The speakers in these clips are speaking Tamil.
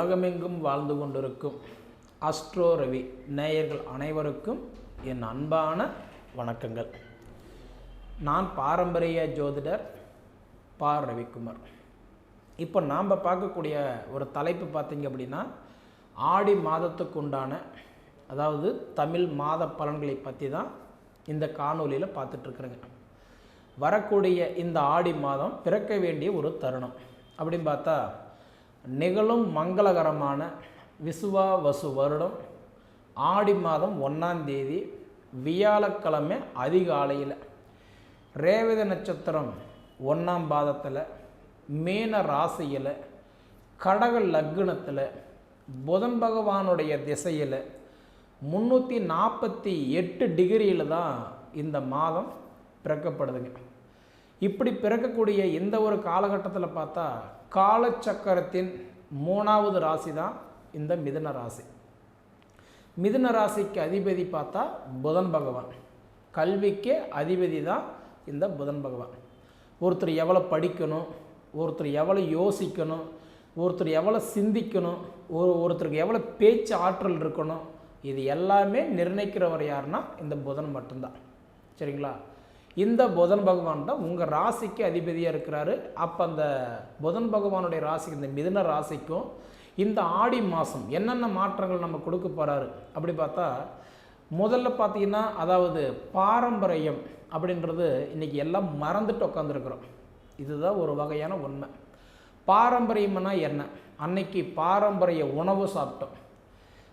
உலகமெங்கும் வாழ்ந்து கொண்டிருக்கும் அஸ்ட்ரோ ரவி நேயர்கள் அனைவருக்கும் என் அன்பான வணக்கங்கள். நான் பாரம்பரிய ஜோதிடர் பா. ரவிக்குமார். இப்போ நாம் பார்க்கக்கூடிய ஒரு தலைப்பு பார்த்தீங்க அப்படின்னா ஆடி மாதத்துக்கு உண்டான அதாவது தமிழ் மாத பலன்களை பற்றி தான் இந்த காணொலியில் பார்த்துட்ருக்குறேங்க வரக்கூடிய இந்த ஆடி மாதம் பிறக்க வேண்டிய ஒரு தருணம். அப்படின்னு பார்த்தா நிகழும் மங்களகரமான விசுவா வசு வருடம். ஆடி மாதம் ஒன்றாம் தேதி வியாழக்கிழமை அதிகாலையில். ரேவதி நட்சத்திரம் ஒன்றாம் பாதத்தில் மீன ராசியில் கடக லக்னத்தில் புதன் பகவானுடைய திசையில் முந்நூற்றி நாற்பத்தி எட்டு டிகிரியில் தான் இந்த மாதம் பிறக்கப்படுதுங்க. இப்படி பிறக்கக்கூடிய இந்த ஒரு காலகட்டத்தில் பார்த்தா காலச்சக்கரத்தின் மூணாவது ராசி தான் இந்த மிதுன ராசி. மிதுன ராசிக்கு அதிபதி பார்த்தா புதன் பகவான். கல்விக்கு அதிபதி தான் இந்த புதன் பகவான். ஒருத்தர் எவ்வளோ படிக்கணும் ஒருத்தர் எவ்வளோ யோசிக்கணும் ஒருத்தர் எவ்வளோ சிந்திக்கணும் ஒரு ஒருத்தருக்கு எவ்வளோ பேச்சு ஆற்றல் இருக்கணும் இது எல்லாமே நிர்ணயிக்கிறவர் யாருன்னா இந்த புதன் மட்டும்தான். சரிங்களா? இந்த புதன் பகவான் தான் உங்கள் ராசிக்கு அதிபதியாக இருக்கிறாரு. அப்போ அந்த புதன் பகவானுடைய ராசிக்கு இந்த மிதுன ராசிக்கும் இந்த ஆடி மாதம் என்னென்ன மாற்றங்கள் நம்ம கொடுக்க போகிறாரு அப்படி பார்த்தா முதல்ல பார்த்தீங்கன்னா அதாவது பாரம்பரியம் அப்படின்றது இன்றைக்கி எல்லாம் மறந்துட்டு உட்காந்துருக்குறோம் இதுதான் ஒரு வகையான உண்மை. பாரம்பரியம்னா என்ன? அன்னைக்கு பாரம்பரிய உணவு சாப்பிட்டோம்.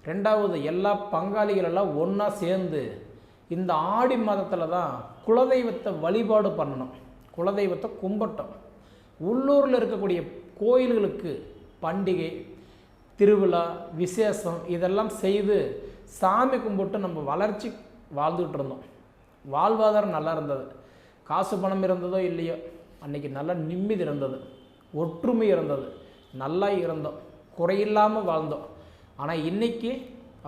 ரெண்டாவது எல்லா பங்காளிகளெல்லாம் ஒன்றா சேர்ந்து இந்த ஆடி மாதத்தில் தான் குலதெய்வத்தை வழிபாடு பண்ணணும். குலதெய்வத்தை கும்பிட்டோம். உள்ளூரில் இருக்கக்கூடிய கோயில்களுக்கு பண்டிகை திருவிழா விசேஷம் இதெல்லாம் செய்து சாமி கும்பிட்டு நம்ம வளர்ச்சி வாழ்ந்துக்கிட்டு இருந்தோம். வாழ்வாதாரம் நல்லா இருந்தது. காசு பணம் இருந்ததோ இல்லையோ அன்றைக்கி நல்லா நிம்மதி இருந்தது. ஒற்றுமை இருந்தது. நல்லா இருந்தோம். குறையில்லாமல் வாழ்ந்தோம். ஆனால் இன்றைக்கி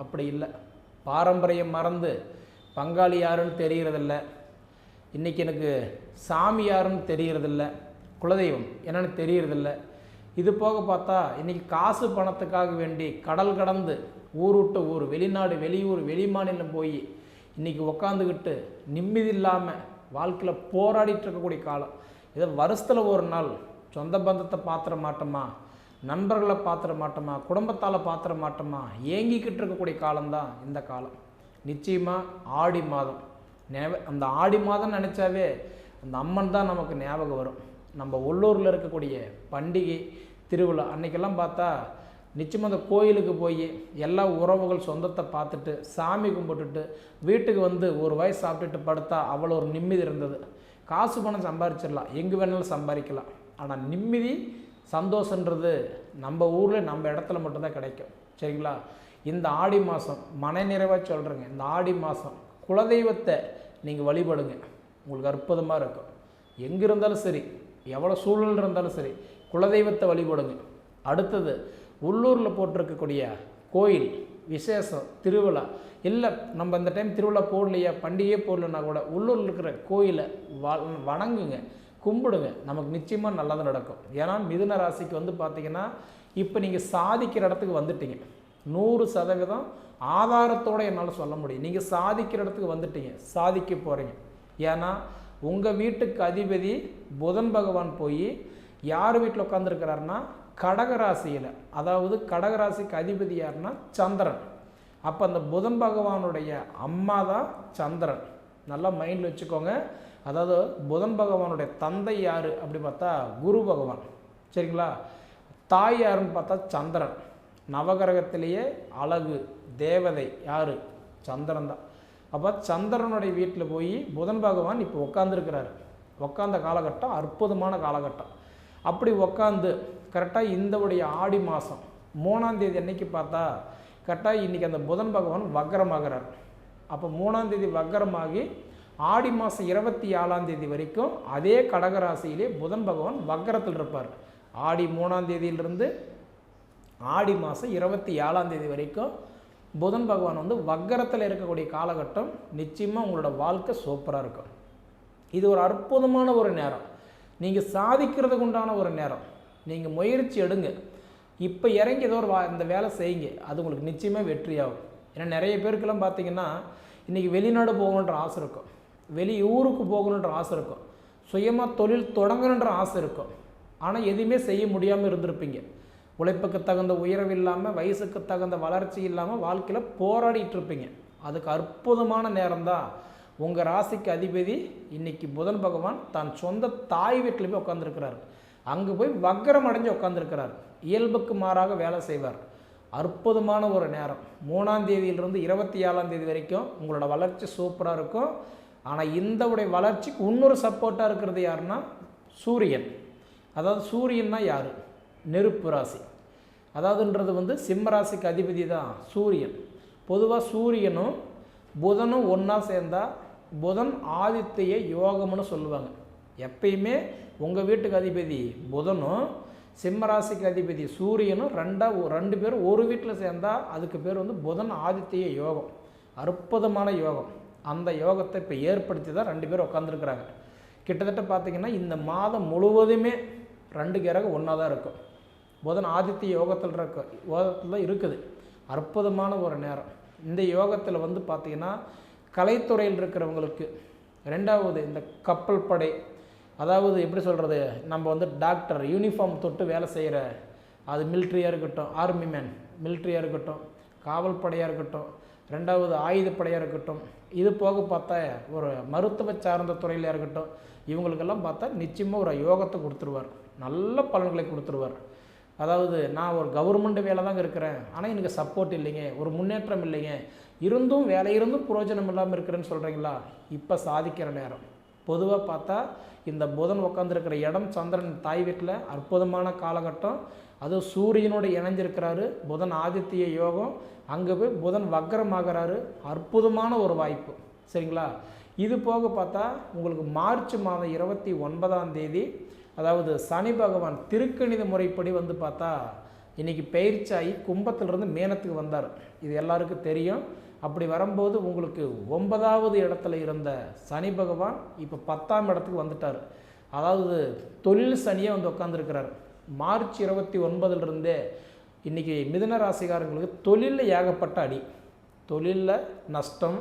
அப்படி இல்லை. பாரம்பரியம் மறந்து பங்காளி யாருன்னு தெரிகிறதில்ல. இன்றைக்கி எனக்கு சாமி யாருன்னு தெரிகிறதில்ல. குலதெய்வம் என்னன்னு தெரிகிறதில்ல. இது போக பார்த்தா இன்றைக்கி காசு பணத்துக்காக வேண்டி கடல் கடந்து ஊர் விட்டு ஊர் வெளிநாடு வெளியூர் வெளி மாநிலம் போய் இன்றைக்கி உக்காந்துக்கிட்டு நிம்மதி இல்லாமல் வாழ்க்கையில் போராடிட்டு இருக்கக்கூடிய காலம். இதை வருஷத்தில் ஒரு நாள் சொந்த பந்தத்தை பாத்திர மாட்டோமா? நண்பர்களை பாத்திர மாட்டோமா? குடும்பத்தால் பாத்திர மாட்டோமா? ஏங்கிக்கிட்டு இருக்கக்கூடிய காலம்தான் இந்த காலம். நிச்சயமாக ஆடி மாதம். நினைவ அந்த ஆடி மாதம் நினச்சாவே அந்த அம்மன் தான் நமக்கு ஞாபகம் வரும். நம்ம உள்ளூரில் இருக்கக்கூடிய பண்டிகை திருவிழா அன்றைக்கெல்லாம் பார்த்தா நிச்சயமாக அந்த கோயிலுக்கு போய் எல்லா உறவுகள் சொந்தத்தை பார்த்துட்டு சாமி கும்பிட்டுட்டு வீட்டுக்கு வந்து ஒரு வயசு சாப்பிட்டுட்டு படுத்தா அவ்வளோ ஒரு நிம்மதி இருந்தது. காசு பணம் சம்பாரிச்சிடலாம். எங்கே வேணாலும் சம்பாதிக்கலாம். ஆனால் நிம்மதி சந்தோஷன்றது நம்ம ஊரில் நம்ம இடத்துல மட்டும்தான் கிடைக்கும். சரிங்களா? இந்த ஆடி மாதம் மனநிறைவாக சொல்கிறேங்க இந்த ஆடி மாதம் குலதெய்வத்தை நீங்கள் வழிபடுங்க. உங்களுக்கு அற்புதமாக இருக்கும். எங்கே இருந்தாலும் சரி எவ்வளோ சூழல் இருந்தாலும் சரி குலதெய்வத்தை வழிபடுங்க. அடுத்தது உள்ளூரில் போட்டிருக்கக்கூடிய கோயில் விசேஷம் திருவிழா இல்லை நம்ம இந்த டைம் திருவிழா போடலையா பண்டிகையே போடலன்னா கூட உள்ளூரில் இருக்கிற கோயிலை வ வணங்குங்க கும்பிடுங்க. நமக்கு நிச்சயமாக நல்லது நடக்கும். ஏன்னா மிதுன ராசிக்கு வந்து பார்த்திங்கன்னா இப்போ நீங்கள் சாதிக்கிற இடத்துக்கு வந்துட்டீங்க. நூறு சதவீதம் ஆதாரத்தோடு என்னால் சொல்ல முடியும். நீங்கள் சாதிக்கிற இடத்துக்கு வந்துட்டீங்க. சாதிக்க போகிறீங்க ஏன்னா உங்கள் வீட்டுக்கு அதிபதி புதன் பகவான் போய் யார் வீட்டில் உட்காந்துருக்கிறாருன்னா கடகராசியில் அதாவது கடகராசிக்கு அதிபதி யாருன்னா சந்திரன். அப்போ அந்த புதன் பகவானுடைய அம்மா தான் சந்திரன். நல்லா மைண்டில் வச்சுக்கோங்க. அதாவது புதன் பகவானுடைய தந்தை யார் அப்படி பார்த்தா குரு பகவான். சரிங்களா? தாய் யாருன்னு பார்த்தா சந்திரன். நவகிரகத்திலேயே அழகு தேவதை யார்? சந்திரன் தான். அப்போ சந்திரனுடைய வீட்டில் போய் புதன் பகவான் இப்போ உட்காந்துருக்கிறாரு உட்காந்த காலகட்டம் அற்புதமான காலகட்டம். அப்படி உட்காந்து கரெக்டாக இந்தவுடைய ஆடி மாதம் மூணாந்தேதி அன்னைக்கு பார்த்தா கரெக்டாக இன்றைக்கி அந்த புதன் பகவான் வக்கரமாகிறார் அப்போ மூணாந்தேதி வக்கரமாகி ஆடி மாதம் இருபத்தி ஏழாம் தேதி வரைக்கும் அதே கடகராசியிலே புதன் பகவான் வக்கரத்தில் இருப்பார் ஆடி மூணாம் தேதியிலிருந்து ஆடி மாதம் இருபத்தி ஏழாம் தேதி வரைக்கும் புதன் பகவான் வந்து வக்கரத்தில் இருக்கக்கூடிய காலகட்டம் நிச்சயமாக உங்களோட வாழ்க்கை சூப்பராக இருக்கும். இது ஒரு அற்புதமான ஒரு நேரம். நீங்கள் சாதிக்கிறதுக்கு உண்டான ஒரு நேரம். நீங்கள் முயற்சி எடுங்க. இப்போ இறங்கி ஏதோ ஒரு வா இந்த வேலை செய்யுங்க. அது உங்களுக்கு நிச்சயமாக வெற்றியாகும். ஏன்னா நிறைய பேருக்கெல்லாம் பார்த்தீங்கன்னா இன்றைக்கி வெளிநாடு போகணுன்ற ஆசை இருக்கும். வெளி ஊருக்கு போகணுன்ற ஆசை இருக்கும். சுயமாக தொழில் தொடங்கணுன்ற ஆசை இருக்கும். ஆனால் எதுவுமே செய்ய முடியாமல் இருந்திருப்பீங்க. உழைப்புக்கு தகுந்த உயர்வு இல்லாமல் வயசுக்கு தகுந்த வளர்ச்சி இல்லாமல் வாழ்க்கையில் போராடிட்டு இருப்பீங்க. அதுக்கு அற்புதமான நேரம்தான் உங்கள் ராசிக்கு அதிபதி இன்னைக்கு புதன் பகவான் தான் சொந்த தாய் வீட்டில் போய் உட்காந்துருக்கிறார் அங்கே போய் வக்கரம் அடைஞ்சு உட்காந்துருக்கிறார் இயல்புக்கு மாறாக வேலை செய்வார். அற்புதமான ஒரு நேரம். மூணாம் தேதியிலிருந்து இருபத்தி ஏழாம் தேதி வரைக்கும் உங்களோட வளர்ச்சி சூப்பராக இருக்கும். ஆனால் இந்த உடைய வளர்ச்சிக்கு இன்னொரு சப்போர்ட்டாக இருக்கிறது யாருன்னா சூரியன். அதாவது சூரியன்னா யார்? நெருப்பு ராசி. அதாவதுன்றது வந்து சிம்மராசிக்கு அதிபதி தான் சூரியன். பொதுவாக சூரியனும் புதனும் ஒன்றா சேர்ந்தால் புதன் ஆதித்திய யோகம்னு சொல்லுவாங்க. எப்பயுமே உங்கள் வீட்டுக்கு அதிபதி புதனும் சிம்மராசிக்கு அதிபதி சூரியனும் ரெண்டாக ரெண்டு பேரும் ஒரு வீட்டில் சேர்ந்தால் அதுக்கு பேர் வந்து புதன் ஆதித்திய யோகம். அற்புதமான யோகம். அந்த யோகத்தை இப்போ ஏற்படுத்தி தான் ரெண்டு பேரும் உட்காந்துருக்குறாங்க கிட்டத்தட்ட பார்த்தீங்கன்னா இந்த மாதம் முழுவதுமே ரெண்டு கிரகம் ஒன்றா தான் இருக்கும். புதன் ஆதித்ய யோகத்தில் இருக்க யோகத்தில் தான் இருக்குது. அற்புதமான ஒரு நேரம். இந்த யோகத்தில் வந்து பார்த்திங்கன்னா கலைத்துறையில் இருக்கிறவங்களுக்கு ரெண்டாவது இந்த கப்பல் படை அதாவது எப்படி சொல்கிறது நம்ம வந்து டாக்டர் யூனிஃபார்ம் தொட்டு வேலை செய்கிற அது மிலிட்ரியாக இருக்கட்டும் ஆர்மி மேன் மிலிட்ரியாக இருக்கட்டும் காவல் படையாக இருக்கட்டும் ரெண்டாவது ஆயுதப்படையாக இருக்கட்டும் இது போக பார்த்தா ஒரு மருத்துவ சார்ந்த துறையிலையாக இருக்கட்டும் இவங்களுக்கெல்லாம் பார்த்தா நிச்சயமாக ஒரு யோகத்தை கொடுத்துருவார். நல்ல பலன்களை கொடுத்துருவார். அதாவது நான் ஒரு கவர்மெண்ட் வேலை தாங்க இருக்கிறேன். ஆனால் எனக்கு சப்போர்ட் இல்லைங்க. ஒரு முன்னேற்றம் இல்லைங்க. இருந்தும் வேலை இருந்தும் பிரயோஜனம் இல்லாமல் இருக்கிறேன்னு சொல்கிறீங்களா இப்போ சாதிக்கிற நேரம். பொதுவாக பார்த்தா இந்த புதன் உட்காந்துருக்கிற இடம் சந்திரன் தாய் வீட்டில் அற்புதமான காலகட்டம். அதுவும் சூரியனோடு இணைஞ்சிருக்கிறாரு. புதன் ஆதித்ய யோகம். அங்கே போய் புதன் வக்கரமாகறாரு அற்புதமான ஒரு வாய்ப்பு. சரிங்களா? இது போக பார்த்தா உங்களுக்கு மார்ச் மாதம் இருபத்தி ஒன்பதாம் தேதி அதாவது சனி பகவான் திருக்கணித முறைப்படி வந்து பார்த்தா இன்றைக்கி பயிற்சியாகி கும்பத்திலிருந்து மேனத்துக்கு வந்தார். இது எல்லாருக்கும் தெரியும். அப்படி வரும்போது உங்களுக்கு ஒன்பதாவது இடத்துல இருந்த சனி பகவான் இப்போ பத்தாம் இடத்துக்கு வந்துட்டார். அதாவது தொழில் சனியே வந்து உட்காந்துருக்கிறார் மார்ச் இருபத்தி ஒன்பதுலேருந்தே இன்றைக்கி மிதுன ராசிகாரங்களுக்கு தொழிலில் ஏகப்பட்ட அடி. தொழிலில் நஷ்டம்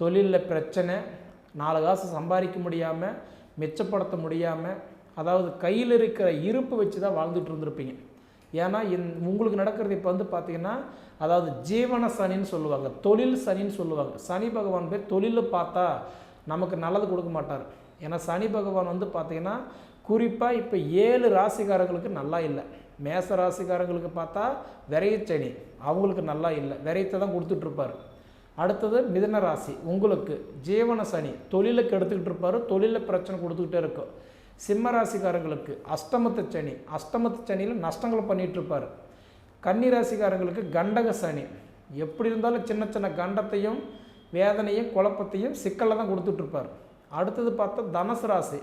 தொழிலில் பிரச்சனை நாலு காசு சம்பாதிக்க முடியாமல் மிச்சப்படுத்த முடியாமல் அதாவது கையில் இருக்கிற இருப்பு வச்சு தான் வாழ்ந்துட்டு இருந்திருப்பீங்க. ஏன்னா இந் உங்களுக்கு நடக்கிறது இப்போ வந்து பார்த்தீங்கன்னா அதாவது ஜீவன சனின்னு சொல்லுவாங்க தொழில் சனின்னு சொல்லுவாங்க. சனி பகவான் போய் தொழிலில் பார்த்தா நமக்கு நல்லது கொடுக்க மாட்டார். ஏன்னா சனி பகவான் வந்து பார்த்தீங்கன்னா குறிப்பாக இப்போ ஏழு ராசிக்காரங்களுக்கு நல்லா இல்லை. மேச ராசிக்காரங்களுக்கு பார்த்தா விரையச்சனி அவங்களுக்கு நல்லா இல்லை. விரையத்தை தான் கொடுத்துட்ருப்பார் அடுத்தது மிதன ராசி உங்களுக்கு ஜீவன சனி தொழிலுக்கு எடுத்துக்கிட்டு இருப்பார் தொழிலில் பிரச்சனை கொடுத்துக்கிட்டே இருக்கும். சிம்ம ராசிக்காரங்களுக்கு அஷ்டமத்து சனி. அஷ்டமத்து சனியில் நஷ்டங்களை பண்ணிகிட்டு இருப்பார் கன்னி ராசிக்காரங்களுக்கு கண்டக சனி. எப்படி இருந்தாலும் சின்ன சின்ன கண்டத்தையும் வேதனையும் குழப்பத்தையும் சிக்கலில் தான் கொடுத்துட்ருப்பார் அடுத்தது பார்த்தா தனுசு ராசி.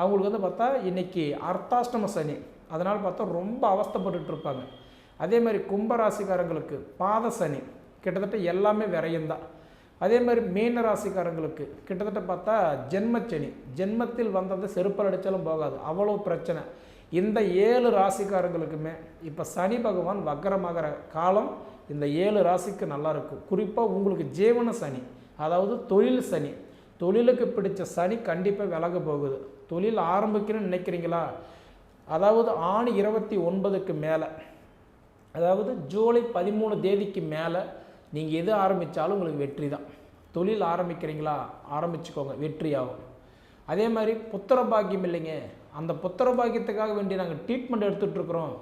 அவங்களுக்கு வந்து பார்த்தா இன்றைக்கி அர்த்தாஷ்டம சனி. அதனால் பார்த்தா ரொம்ப அவஸ்தைப்பட்டுட்டு இருப்பாங்க அதே மாதிரி கும்பராசிக்காரங்களுக்கு பாத சனி. கிட்டத்தட்ட எல்லாமே விரையும் தான் அதே மாதிரி மீன ராசிக்காரங்களுக்கு கிட்டத்தட்ட பார்த்தா ஜென்மச்சனி ஜென்மத்தில் வந்தது செருப்பல் அடித்தாலும் போகாது. அவ்வளோ பிரச்சனை. இந்த ஏழு ராசிக்காரங்களுக்குமே இப்போ சனி பகவான் வக்கரமாகிற காலம் இந்த ஏழு ராசிக்கு நல்லா இருக்கும். குறிப்பாக உங்களுக்கு ஜீவன சனி அதாவது தொழில் சனி. தொழிலுக்கு பிடிச்ச சனி கண்டிப்பாக விலக போகுது. தொழில் ஆரம்பிக்கணும்னு நினைக்கிறீங்களா? அதாவது ஆணி இருபத்தி ஒன்பதுக்கு மேலே அதாவது ஜூலை பதிமூணு தேதிக்கு மேலே நீங்கள் எது ஆரம்பித்தாலும் உங்களுக்கு வெற்றி தான் தொழில் ஆரம்பிக்கிறீங்களா? ஆரம்பிச்சுக்கோங்க வெற்றியாகும். அதே மாதிரி புத்திர பாக்கியம் இல்லைங்க. அந்த புத்திர பாக்கியத்துக்காக வேண்டி நாங்கள் ட்ரீட்மெண்ட் எடுத்துகிட்ருக்குறோம்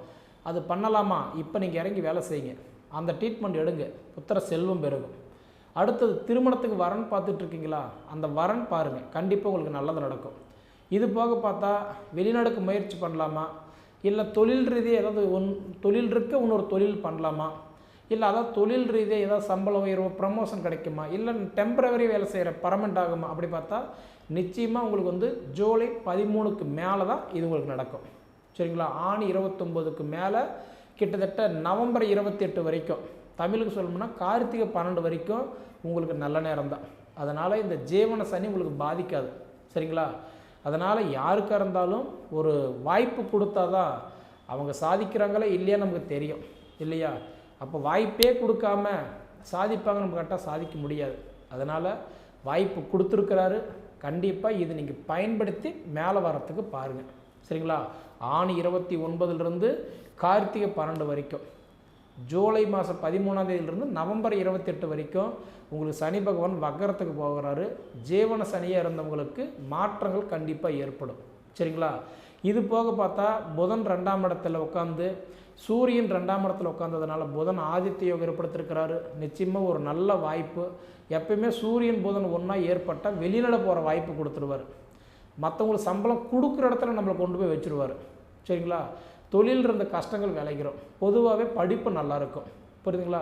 அது பண்ணலாமா? இப்போ நீங்கள் இறங்கி வேலை செய்யுங்க. அந்த ட்ரீட்மெண்ட் எடுங்க. புத்திர செல்வம் பெருகும். அடுத்தது திருமணத்துக்கு வரன் பார்த்துட்ருக்கீங்களா? அந்த வரன் பாருங்கள் கண்டிப்பாக உங்களுக்கு நல்லது நடக்கும். இது போக பார்த்தா வெளிநாடுக்கு முயற்சி பண்ணலாமா? இல்லை தொழில் ரீதியாக ஏதாவது ஒன் தொழில் இருக்க இன்னொரு தொழில் பண்ணலாமா? இல்லை அதாவது தொழில் ரீதியாக ஏதாவது சம்பள உயர்வு ப்ரமோஷன் கிடைக்குமா? இல்லை டெம்பரவரி வேலை செய்கிற பர்மனெண்ட் ஆகுமா? அப்படி பார்த்தா நிச்சயமாக உங்களுக்கு வந்து ஜூலை பதிமூணுக்கு மேலே தான் இது உங்களுக்கு நடக்கும். சரிங்களா? ஆணி இருபத்தொம்போதுக்கு மேலே கிட்டத்தட்ட நவம்பர் இருபத்தி எட்டு வரைக்கும். தமிழுக்கு சொல்லணும்னா கார்த்திகை பன்னெண்டு வரைக்கும் உங்களுக்கு நல்ல நேரம் தான் அதனால் இந்த ஜீவன சனி உங்களுக்கு பாதிக்காது. சரிங்களா? அதனால் யாருக்காக இருந்தாலும் ஒரு வாய்ப்பு கொடுத்தா தான் அவங்க சாதிக்கிறாங்களே இல்லையா நமக்கு தெரியும். இல்லையா? அப்போ வாய்ப்பே கொடுக்காம சாதிப்பாங்க நம்ம கரெக்டாக சாதிக்க முடியாது. அதனால் வாய்ப்பு கொடுத்துருக்கிறாரு. கண்டிப்பாக இது நீங்கள் பயன்படுத்தி மேலே வரத்துக்கு பாருங்கள் சரிங்களா? ஆணி இருபத்தி ஒன்பதுலேருந்து கார்த்திகை பன்னெண்டு வரைக்கும். ஜூலை மாதம் பதிமூணாம் தேதியிலிருந்து நவம்பர் இருபத்தெட்டு வரைக்கும் உங்களுக்கு சனி பகவான் வக்கரத்துக்கு போகிறாரு. ஜீவன சனியாக இருந்தவங்களுக்கு மாற்றங்கள் கண்டிப்பாக ஏற்படும். சரிங்களா? இது போக பார்த்தா புதன் ரெண்டாம் இடத்துல உட்காந்து சூரியன் ரெண்டாம் இடத்துல உட்காந்ததுனால புதன் ஆதித்ய யோகம் ஏற்படுத்திருக்கிறாரு நிச்சயமாக ஒரு நல்ல வாய்ப்பு. எப்பயுமே சூரியன் புதன் ஒன்றா ஏற்பட்டால் வெளிநாடு போகிற வாய்ப்பு கொடுத்துருவார். மற்றவங்களுக்கு சம்பளம் கொடுக்குற இடத்துல நம்மளை கொண்டு போய் வச்சுருவார். சரிங்களா? தொழில் இருந்த கஷ்டங்கள் விளைகிறோம். பொதுவாகவே படிப்பு நல்லா இருக்கும். புரியுதுங்களா?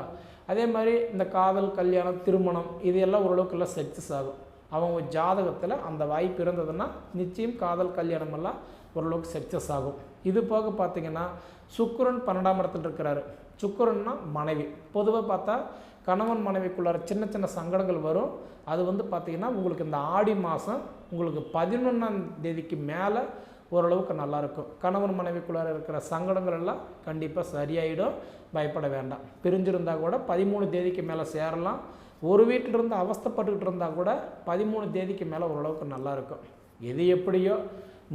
அதே மாதிரி இந்த காதல் கல்யாணம் திருமணம் இது எல்லாம் ஓரளவுக்கு எல்லாம் சக்ஸஸ் ஆகும். அவங்க ஜாதகத்தில் அந்த வாய்ப்பு இருந்ததுன்னா நிச்சயம் காதல் கல்யாணம் எல்லாம் ஓரளவுக்கு சக்ஸஸ் ஆகும். இது போக பார்த்தீங்கன்னா சுக்கரன் பன்னெண்டாம் இடத்துல இருக்கிறாரு. சுக்கரன்னா மனைவி. பொதுவாக பார்த்தா கணவன் மனைவிக்குள்ளார சின்ன சின்ன சங்கடங்கள் வரும். அது வந்து பார்த்திங்கன்னா உங்களுக்கு இந்த ஆடி மாதம் உங்களுக்கு பதினொன்றாம் தேதிக்கு மேலே ஓரளவுக்கு நல்லாயிருக்கும் கணவன் மனைவிக்குள்ளார இருக்கிற சங்கடங்கள் எல்லாம் கண்டிப்பாக சரியாயிடும். பயப்பட வேண்டாம். பிரிஞ்சிருந்தால் கூட பதிமூணு தேதிக்கு மேலே சேரலாம். ஒரு வீட்டில் இருந்து அவஸ்தைப்பட்டுக்கிட்டு இருந்தால் கூட பதிமூணு தேதிக்கு மேலே ஓரளவுக்கு நல்லாயிருக்கும் எது எப்படியோ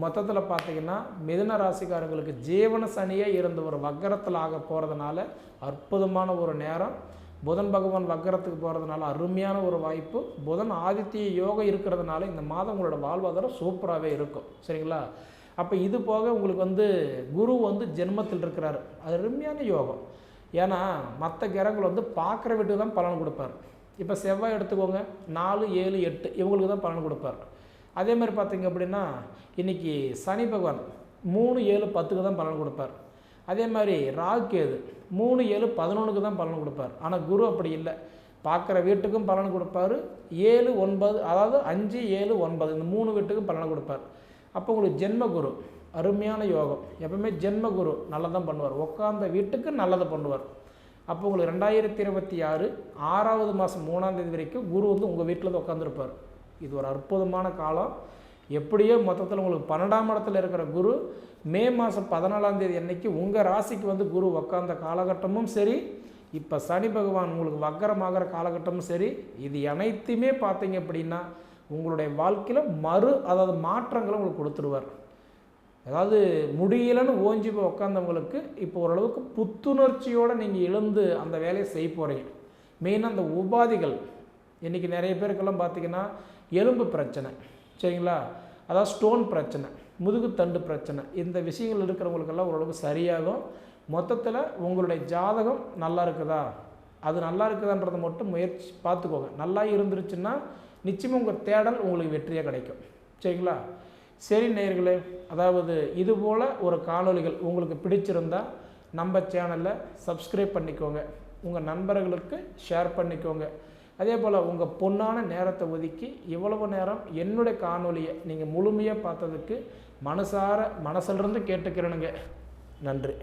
மொத்தத்தில் பார்த்தீங்கன்னா மிதுன ராசிக்காரங்களுக்கு ஜீவன சனியே இருந்த ஒரு வக்கரத்தில் ஆக போகிறதுனால அற்புதமான ஒரு நேரம். புதன் பகவான் வக்கரத்துக்கு போகிறதுனால அருமையான ஒரு வாய்ப்பு. புதன் ஆதித்ய யோகம் இருக்கிறதுனால இந்த மாதம் உங்களோட வாழ்வாதாரம் சூப்பராகவே இருக்கும். சரிங்களா? அப்போ இது போக உங்களுக்கு வந்து குரு வந்து ஜென்மத்தில் இருக்கிறார். அது அருமையான யோகம். ஏன்னா மற்ற கிரகங்கள் வந்து பார்க்குற வீட்டுக்கு தான் பலன் கொடுப்பார். இப்போ செவ்வாய் எடுத்துக்கோங்க. நாலு ஏழு எட்டு இவங்களுக்கு தான் பலன் கொடுப்பார். அதே மாதிரி பார்த்தீங்க அப்படின்னா இன்றைக்கி சனி பகவான் மூணு ஏழு பத்துக்கு தான் பலன் கொடுப்பார். அதே மாதிரி ராகுகேது மூணு ஏழு பதினொன்றுக்கு தான் பலன் கொடுப்பார். ஆனால் குரு அப்படி இல்லை. பார்க்குற வீட்டுக்கும் பலன் கொடுப்பாரு. ஏழு ஒன்பது அதாவது அஞ்சு ஏழு ஒன்பது இந்த மூணு வீட்டுக்கும் பலன் கொடுப்பார். அப்போ உங்களுக்கு ஜென்ம குரு அருமையான யோகம். எப்பவுமே ஜென்ம குரு நல்லதான் பண்ணுவார். உட்காந்த வீட்டுக்கு நல்லதை பண்ணுவார். அப்போ உங்களுக்கு ரெண்டாயிரத்தி இருபத்தி ஆறு ஆறாவது மாதம் மூணாம் தேதி வரைக்கும் குரு வந்து உங்கள் வீட்டில் தான் உட்காந்துருப்பார் இது ஒரு அற்புதமான காலம். எப்படியோ மொத்தத்தில் உங்களுக்கு பன்னெண்டாம் இடத்துல இருக்கிற குரு மே மாதம் பதினாலாம் தேதி அன்னைக்கு உங்கள் ராசிக்கு வந்து குரு உக்காந்த காலகட்டமும் சரி இப்போ சனி பகவான் உங்களுக்கு வக்கரமாகிற காலகட்டமும் சரி இது அனைத்துமே பார்த்தீங்க அப்படின்னா உங்களுடைய வாழ்க்கையில் மறு அதாவது மாற்றங்களை உங்களுக்கு கொடுத்துருவார். அதாவது முடியலன்னு ஓஞ்சி போய் உட்காந்தவங்களுக்கு இப்போ ஓரளவுக்கு புத்துணர்ச்சியோடு நீங்கள் எழுந்து அந்த வேலையை செய்ய போகிறீங்க மெயினாக அந்த உபாதிகள். இன்றைக்கி நிறைய பேருக்கெல்லாம் பார்த்திங்கன்னா எலும்பு பிரச்சனை சரிங்களா? அதாவது ஸ்டோன் பிரச்சனை முதுகுத்தண்டு பிரச்சனை இந்த விஷயங்கள் இருக்கிறவங்களுக்கெல்லாம் ஓரளவுக்கு சரியாகும். மொத்தத்தில் உங்களுடைய ஜாதகம் நல்லா இருக்குதா? அது நல்லா இருக்குதான்றதை மட்டும் முயற்சி பார்த்துக்கோங்க. நல்லா இருந்துருச்சுன்னா நிச்சயமாக உங்கள் தேடல் உங்களுக்கு வெற்றியாக கிடைக்கும் சரிங்களா? சரி நேர்களே அதாவது இதுபோல் ஒரு காணொலிகள் உங்களுக்கு பிடிச்சிருந்தால் நம்ம சேனலில் சப்ஸ்கிரைப் பண்ணிக்கோங்க. உங்கள் நண்பர்களுக்கு ஷேர் பண்ணிக்கோங்க. அதே போல் உங்கள் பொண்ணான நேரத்தை ஒதுக்கி இவ்வளவு நேரம் என்னுடைய காணொலியை நீங்கள் முழுமையாக பார்த்ததுக்கு மனசார மனசிலிருந்து கேட்டுக்கிறேனுங்க. நன்றி.